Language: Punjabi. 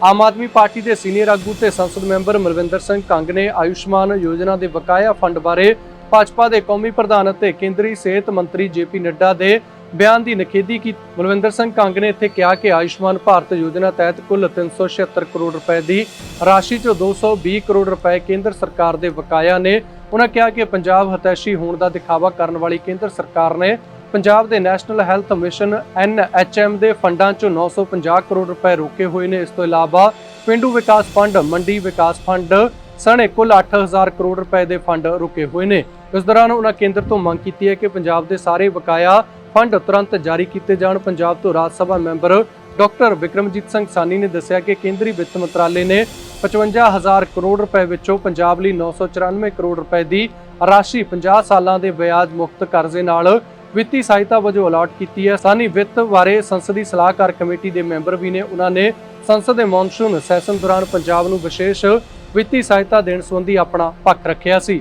ਆਮ ਆਦਮੀ ਪਾਰਟੀ ਦੇ ਸੀਨੀਅਰ ਆਗੂ ਤੇ ਸੰਸਦ ਮੈਂਬਰ ਮਲਵਿੰਦਰ ਸਿੰਘ ਕੰਗ ਨੇ ਆਯੁਸ਼ਮਾਨ ਯੋਜਨਾ ਦੇ ਬਕਾਇਆ ਫੰਡ ਬਾਰੇ ਭਾਜਪਾ ਦੇ ਕੌਮੀ ਪ੍ਰਧਾਨ ਅਤੇ ਕੇਂਦਰੀ ਸਿਹਤ ਮੰਤਰੀ ਜੇਪੀ ਨੱਡਾ ਦੇ ਬਿਆਨ ਦੀ ਨਿਖੇਧੀ ਕੀਤੀ। ਮਲਵਿੰਦਰ ਸਿੰਘ ਕੰਗ ਨੇ ਇੱਥੇ ਕਿਹਾ ਕਿ ਆਯੁਸ਼ਮਾਨ ਭਾਰਤ ਯੋਜਨਾ ਤਹਿਤ ਕੁੱਲ 376 ਕਰੋੜ ਰੁਪਏ ਦੀ ਰਾਸ਼ੀ ਚੋਂ 220 ਕਰੋੜ ਰੁਪਏ ਕੇਂਦਰ ਸਰਕਾਰ ਦੇ ਬਕਾਇਆ ਨੇ। ਉਹਨਾਂ ਕਿਹਾ ਕਿ ਪੰਜਾਬ ਹਤੈਸ਼ੀ ਹੋਣ ਦਾ ਦਿਖਾਵਾ ਕਰਨ ਵਾਲੀ ਕੇਂਦਰ ਸਰਕਾਰ ਨੇ ਪੰਜਾਬ ਦੇ ਨੈਸ਼ਨਲ ਹੈਲਥ ਮਿਸ਼ਨ ਐਨਐਚਐਮ ਦੇ ਫੰਡਾਂ ਚੋਂ 950 ਕਰੋੜ ਰੁਪਏ ਰੋਕੇ ਹੋਏ ਨੇ। ਇਸ ਤੋਂ ਇਲਾਵਾ ਪਿੰਡੂ ਵਿਕਾਸ ਫੰਡ, ਮੰਡੀ ਵਿਕਾਸ ਫੰਡ, ਸਣੇ ਕੁੱਲ 8000 ਕਰੋੜ ਰੁਪਏ ਦੇ ਫੰਡ ਰੁਕੇ ਹੋਏ ਨੇ। ਇਸ ਦੌਰਾਨ ਉਹਨਾਂ ਕੇਂਦਰ ਤੋਂ ਮੰਗ ਕੀਤੀ ਹੈ ਕਿ ਪੰਜਾਬ ਦੇ ਸਾਰੇ ਬਕਾਇਆ ਫੰਡ ਤੁਰੰਤ ਜਾਰੀ ਕੀਤੇ ਜਾਣ। ਪੰਜਾਬ ਤੋਂ ਰਾਜ ਸਭਾ ਮੈਂਬਰ ਡਾਕਟਰ ਵਿਕਰਮਜੀਤ ਸਿੰਘ ਸਾਨੀ ਨੇ ਦੱਸਿਆ ਕਿ ਕੇਂਦਰੀ ਵਿੱਤ ਮੰਤਰਾਲੇ ਨੇ 55000 ਕਰੋੜ ਰੁਪਏ ਵਿੱਚੋਂ ਪੰਜਾਬ ਲਈ 994 ਕਰੋੜ ਰੁਪਏ ਦੀ ਰਾਸ਼ੀ 50 ਸਾਲਾਂ ਦੇ ਵਿਆਜ ਮੁਕਤ ਕਰਜ਼ੇ ਨਾਲ ਵਿੱਤੀ ਸਹਾਇਤਾ ਵਜੋਂ ਅਲਾਟ ਕੀਤੀ ਹੈ। ਸਾਨੀ ਵਿੱਤ ਬਾਰੇ ਸੰਸਦੀ ਸਲਾਹਕਾਰ ਕਮੇਟੀ ਦੇ ਮੈਂਬਰ ਵੀ ਨੇ। ਉਹਨਾਂ ਨੇ ਸੰਸਦ ਦੇ ਮੌਨਸੂਨ ਸੈਸ਼ਨ ਦੌਰਾਨ ਪੰਜਾਬ ਨੂੰ ਵਿਸ਼ੇਸ਼ ਵਿੱਤੀ ਸਹਾਇਤਾ ਦੇਣ ਸੰਬੰਧੀ ਆਪਣਾ ਪੱਖ ਰੱਖਿਆ ਸੀ।